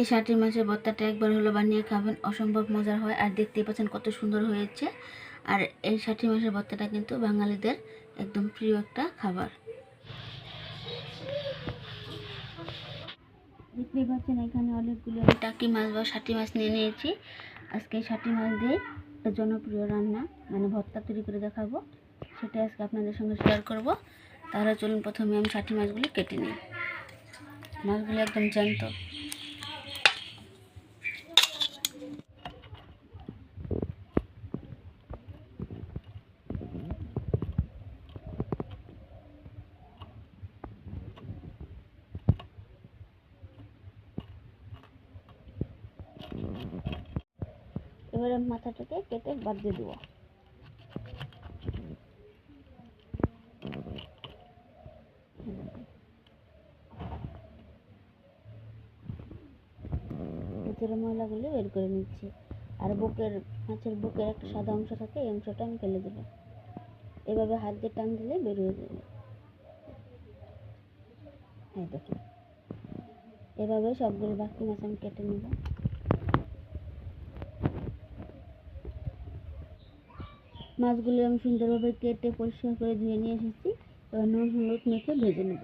এই ষাটি মাছের ভর্তাটা একবার হলো বানিয়ে খাবেন। অসম্ভব মজার হয় আর দেখতেই পাচ্ছেন কত সুন্দর হয়েছে। আর এই ষাটি মাছের ভর্তাটা কিন্তু বাঙালিদের একদম প্রিয় একটা খাবার। দেখতেই পাচ্ছেন এখানে অনেকগুলো আমি টাকি মাছ বা ষাটি মাছ নিয়ে নিয়েছি। আজকে ষাটি মাছ দিয়ে একটা জনপ্রিয় রান্না মানে ভর্তা তৈরি করে দেখাবো। সেটা আজকে আপনাদের সঙ্গে শেয়ার করব। তাহলে চলুন প্রথমে আমি ষাটি মাছগুলি কেটে নিই। মাছগুলো একদম জ্যান্ত। এবারে মাথাটাকে কেটে বাদ দিয়ে দেবো। ভিতরে ময়লাগুলো বের করে নিচ্ছি। আর বুকের, মাছের বুকের একটা সাদা অংশ থাকে, এই অংশটা আমি ফেলে দেবো এভাবে হাত দিয়ে টান দিলে বেরিয়ে যাবে। এই দেখুন। এভাবে সবগুলো বাকি মাছ আমি কেটে নেব। মাছগুলো আমি সুন্দরভাবে কেটে পরিষ্কার করে ধুয়ে নিয়ে এসেছি। এবার নুন, হলুদ মেখে ভেজে নেব।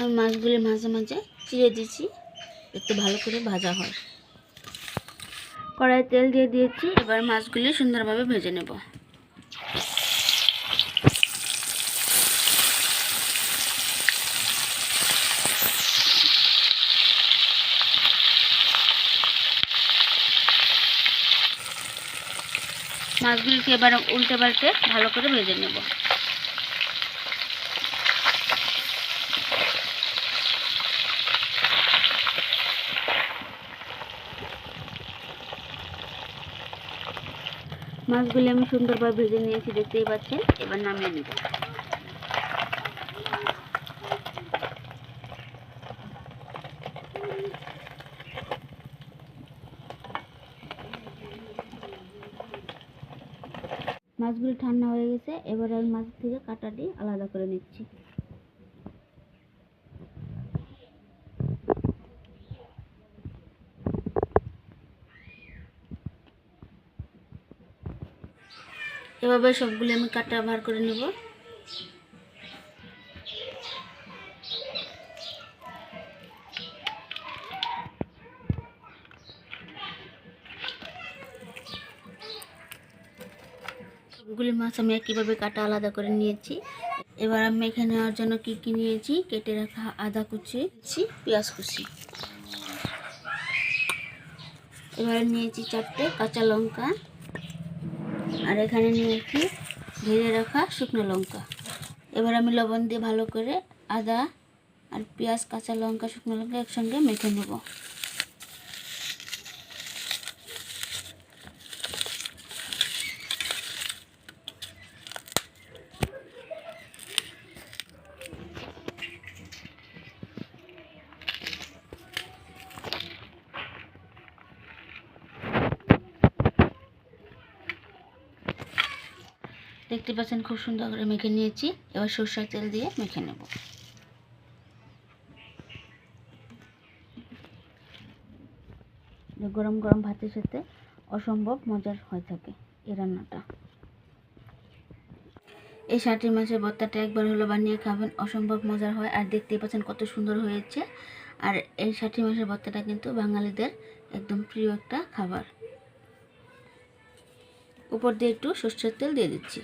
আমি মাছগুলি মাঝে মাঝে চিড়ে দিচ্ছি একটু ভালো করে ভাজা হয়। কড়াই তেল দিয়ে দিয়েছি, এবার মাছগুলি সুন্দরভাবে ভেজে নেব। মাছগুলিকে এবার উল্টে পাল্টে ভালো করে ভেজে নেব। মাছগুলি আমি সুন্দরভাবে ভেজে নিয়েছি, দেখতেই পাচ্ছেন? এবার নামিয়ে নেব। মাছগুলি ঠান্ডা হয়ে গেছে, এবার আমি মাছ থেকে কাটাটি আলাদা করে নিচ্ছি। এভাবে সবগুলি আমি কাটা বার করে নেব। সবগুলি মাছ আমি একইভাবে কাটা আলাদা করে নিয়েছি। এবার আমি এখানে নেওয়ার জন্য কী কী নিয়েছি, কেটে রাখা আদা কুচি পেঁয়াজ কুচি। এবারে নিয়েছি চারটে কাঁচা লঙ্কা, আর এখানে নিয়েছি ভেজে রাখা শুকনো লঙ্কা। এবার আমি লবণ দিয়ে ভালো করে আদা আর পেঁয়াজ, কাঁচা লঙ্কা, শুকনো লঙ্কা একসঙ্গে মেখে নেব। দেখতে পাচ্ছেন খুব সুন্দর করে মেখে নিয়েছি। এবার সরষের তেল দিয়ে মেখে নেব। গরম গরম ভাতের সাথে অসম্ভব মজার হয়ে থাকে এই রান্নাটা। এই ষাটি মাছের ভর্তাটা একবার হলো বানিয়ে খাবেন, অসম্ভব মজার হয়। আর দেখতেই পাচ্ছেন কত সুন্দর হয়েছে। আর এই ষাটি মাছের ভর্তাটা কিন্তু বাঙালিদের একদম প্রিয় একটা খাবার। উপর দিয়ে একটু সর্ষের তেল দিয়ে দিচ্ছি।